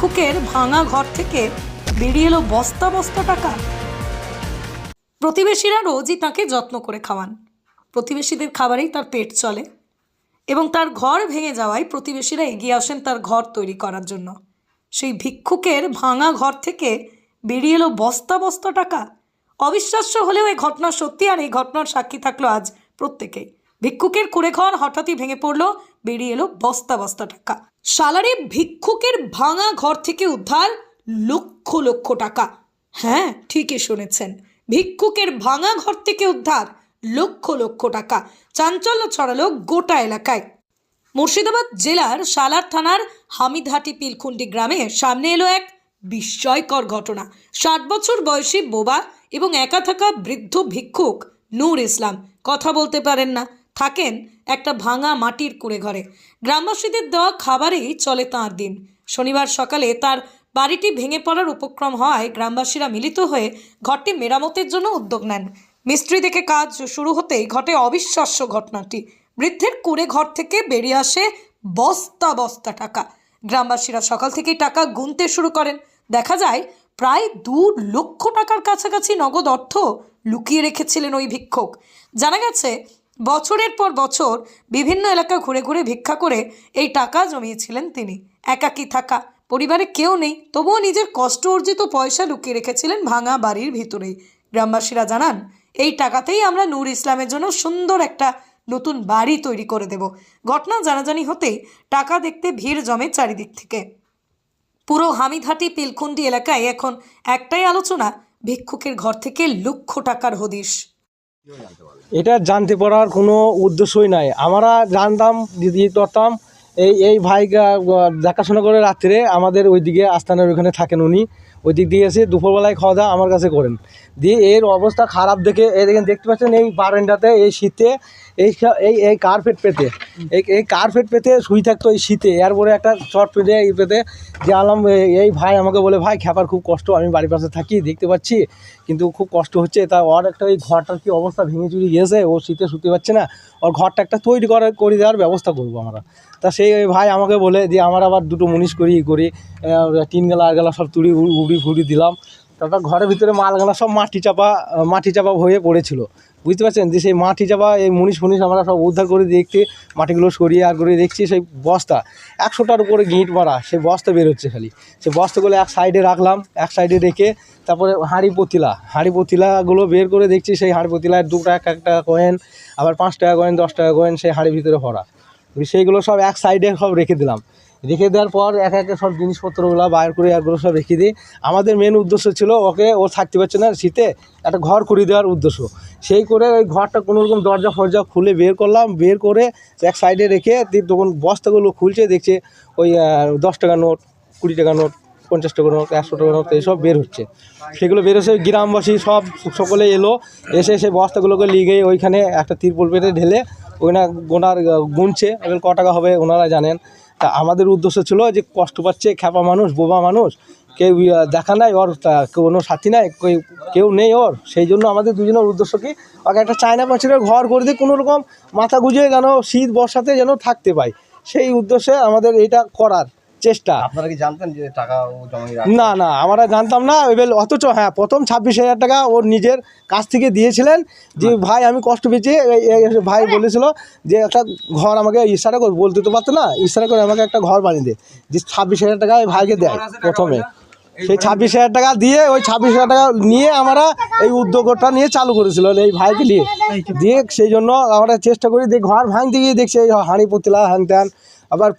ভিক্ষুকের ভাঙা ঘর থেকে বেরিয়ে এলো বস্তা বস্তা টাকা। প্রতিবেশীরা রোজই তাকে যত্ন করে খাওয়ান। প্রতিবেশীদের খাবারেই তার পেট চলে এবং তার ঘর ভেঙে যাওয়ায় প্রতিবেশীরা এগিয়ে আসেন তার ঘর তৈরি করার জন্য। সেই ভিক্ষুকের ভাঙা ঘর থেকে বেরিয়ে এলো বস্তা বস্তা টাকা। অবিশ্বাস্য হলেও এই ঘটনা সত্যি আর এই ঘটনার সাক্ষী থাকল আজ প্রত্যেকেই। ভিক্ষুকের কুড়ে ঘর হঠাৎই ভেঙে পড়ল, বেরিয়ে এলো বস্তা বস্তা টাকা। সালারে ভিক্ষুকের ভাঙা ঘর থেকে উদ্ধার লক্ষ লক্ষ টাকা। হ্যাঁ ঠিকই শুনেছেন। ভিক্ষুকের ভাঙা ঘর থেকে উদ্ধার লক্ষ লক্ষ টাকা। চাঞ্চল্য ছড়ালো গোটা এলাকায়। মুর্শিদাবাদ জেলার সালার থানার হামিদহাটি পিলখুন্ডি গ্রামে সামনে এলো এক বিস্ময়কর ঘটনা। ষাট বছর বয়সী বোবা এবং একা থাকা বৃদ্ধ ভিক্ষুক নূর ইসলাম। কথা বলতে পারেন না। থাকেন একটা ভাঙা মাটির কুড়ে ঘরে। গ্রামবাসীদের দেওয়া খাবারেই চলে তাঁর দিন। শনিবার সকালে তার বাড়িটি ভেঙে পড়ার উপক্রম হওয়ায় গ্রামবাসীরা মিলিত হয়ে ঘরটি মেরামতের জন্য উদ্যোগ নেন। মিস্ত্রি দেখে কাজ শুরু হতেই ঘটে অবিশ্বাস্য ঘটনাটি। বৃদ্ধের কুড়ে ঘর থেকে বেরিয়ে আসে বস্তা বস্তা টাকা। গ্রামবাসীরা সকাল থেকেই টাকা গুনতে শুরু করেন। দেখা যায়, প্রায় দু লক্ষ টাকার কাছাকাছি নগদ অর্থ লুকিয়ে রেখেছিলেন ওই ভিক্ষুক। জানা গেছে বছরের পর বছর বিভিন্ন এলাকা ঘুরে ঘুরে ভিক্ষা করে এই টাকা জমিয়েছিলেন তিনি। একাকী থাকা, পরিবারে কেউ নেই, তবুও নিজের কষ্ট অর্জিত পয়সা লুকিয়ে রেখেছিলেন ভাঙা বাড়ির ভিতরেই গ্রামবাসীরা জানান, এই টাকাতেই আমরা নূর ইসলামের জন্য সুন্দর একটা নতুন বাড়ি তৈরি করে দেব। ঘটনা জানাজানি হতেই টাকা দেখতে ভিড় জমে চারিদিক থেকে। পুরো হামিদহাটি পিলখুন্ডি এলাকায় এখন একটাই আলোচনা, ভিক্ষুকের ঘর থেকে লক্ষ টাকার হদিশ। এটা জানতে পারার কোনো উদ্দেশ্যই নাই। আমরা জানতাম, দিদি করতাম, এই এই ভাইকে দেখাশোনা করে রাত্রে আমাদের ওইদিকে আস্তানার ওইখানে থাকেন উনি। ওই দিক দিয়ে এসে দুপুরবেলায় খাওয়া দাওয়া আমার কাছে করেন। দিয়ে এর অবস্থা খারাপ দেখে এই দেখেন, দেখতে পাচ্ছেন এই বারেন্ডাতে এই শীতে, এই এই এই কার্পেট পেতে, এই এই কার্পেট পেতে শুই থাকতো এই শীতে। এরপরে একটা শর্ট পেতে, এই পেতে যে আলাম এই ভাই আমাকে বলে, ভাই, খেপার খুব কষ্ট, আমি বাড়ির পাশে থাকি, দেখতে পাচ্ছি, কিন্তু খুব কষ্ট হচ্ছে। তা ওর একটা এই ঘরটার কি অবস্থা ভেঙে চুরি গিয়েছে, ও শীতে শুতে পারছে না। ওর ঘরটা একটা তৈরি করে করে দেওয়ার ব্যবস্থা করব আমরা। তা সেই ভাই আমাকে বলে, দিয়ে আমার আবার দুটো মুনিশ করি, ই করি টিন গেলা আর গেলা সব তুড়ি উড়ি ফুড়ি দিলাম। তারপর ঘরের ভিতরে মালগালা সব মাটি চাপা মাটি চাপা হয়ে পড়েছিল। বুঝতে পারছেন? যে সেই মাটি চাপা, এই মুনিশ ফুনিশ আমরা সব উদ্ধার করে দেখছি মাটিগুলো সরিয়ে আর করে দেখছি সেই বস্তা। একশোটার উপরে গিঁট মারা, সেই বস্তা বেরোচ্ছে খালি। সেই বস্তাগুলো এক সাইডে রাখলাম, এক সাইডে রেখে তারপরে হাঁড়ি পতিলা, হাঁড়ি পতিলাগুলো বের করে দেখছি, সেই হাঁড়ি পতিলায় দু টাকা, এক টাকা কয়েন আবার পাঁচ টাকা কয়েন দশ টাকা কয়েন সেই হাঁড়ির ভিতরে ভরা। সেইগুলো সব এক সাইডে সব রেখে দিলাম। রেখে দেওয়ার পর এক একে সব জিনিসপত্রগুলো বাইর করে একগুলো সব রেখে দিই। আমাদের মেন উদ্দেশ্য ছিল ওকে ও থাকতে পারছে না শীতে, একটা ঘর করে দেওয়ার উদ্দেশ্য। সেই করে ওই ঘরটা কোনো রকম দরজা ফরজা খুলে বের করলাম, বের করে এক সাইডে রেখে তখন বস্তাগুলো খুলছে, দেখছে ওই দশ টাকা নোট, কুড়ি টাকা নোট, পঞ্চাশ টাকা নোট, একশো টাকা নোট, এইসব বের হচ্ছে। সেগুলো বের হচ্ছে, গ্রামবাসী সব সকলে এলো, এসে সেই বস্তাগুলোকে লিগে ওইখানে একটা তিরপল পেটে ঢেলে ওইখানে গোনার গুনছে। এবার ক টাকা হবে ওনারা জানেন। তা আমাদের উদ্দেশ্য ছিল যে কষ্ট পাচ্ছে, খ্যাপা মানুষ, বোবা মানুষ, কেউ দেখা নাই ওর কোনো সাথী নাই, কেউ- কেউ নেই ওর। সেই জন্য আমাদের দুজনের উদ্দেশ্য কি, ওকে একটা চায়না পাঁচের ঘর করে দিয়ে কোনো রকম মাথা গুজে যেন শীত বর্ষাতে যেন থাকতে পায়। সেই উদ্দেশ্যে আমাদের এটা করার। চেষ্টা। আপনারা কি জানতেন যে টাকা না না আমরা জানতাম না। এবার অথচ হ্যাঁ প্রথম ছাব্বিশ হাজার টাকা ওর নিজের কাছ থেকে দিয়েছিলেন যে ভাই আমি কষ্ট পেয়েছি। ভাই বলেছিল যে একটা ঘর আমাকে ইশারা করে। বলতে তো পারতো না ইশারা করে আমাকে একটা ঘর বানিয়ে দে। যে ছাব্বিশ হাজার টাকা ওই ভাইকে দেয় প্রথমে। সেই ছাব্বিশ হাজার টাকা দিয়ে ওই ছাব্বিশ হাজার টাকা নিয়ে আমরা এই উদ্যোগটা নিয়ে চালু করেছিল এই ভাইকে নিয়ে। দিয়ে সেই জন্য আমরা চেষ্টা করি দিয়ে ঘর ভাঙতে গিয়ে দেখছি এই হাঁড়ি পতিলা হ্যান ত্যান আবার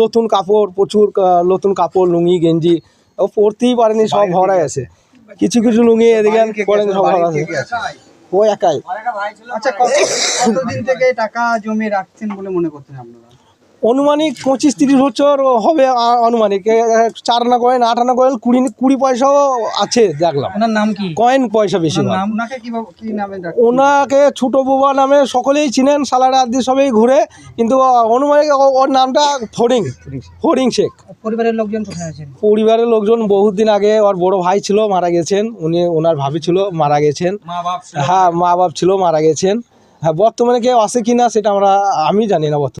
নতুন কাপড় প্রচুর নতুন কাপড় লুঙ্গি গেঞ্জি ও পরতেই পারেনি সব ভরাই আছে। কিছু কিছু লুঙ্গি এদিকে পরেন সব ভরা আছে। ও একাই। আচ্ছা কত কতদিন থেকে টাকা জমিয়ে রাখছেন বলে মনে করতেন আপনারা? অনুমানিক পঁচিশ তিরিশ বছর হবে আনুমানিক। এ- চার আনা কয়েন আট আনা কয়েন কুড়ি কুড়ি পয়সাও আছে দেখলাম। ওনার নাম কি? কয়েন পয়সা বেশি ওনাকে ছোট বুবা নামে সকলেই চিনেন সালারা আদি সবাই ঘুরে। কিন্তু অনুমানিক ওর নামটা ফড়িং ফড়িং শেখ। পরিবারের লোকজন কোথায় আছেন? পরিবারের লোকজন বহুত দিন আগে ওর বড় ভাই ছিল মারা গেছেন। উনি ওনার ভাবি ছিল মারা গেছেন। হ্যাঁ মা বাপ ছিল মারা গেছেন। হ্যাঁ বর্তমানে কেউ আছে কি না সেটা আমরা আমি জানি না বর্তমানে।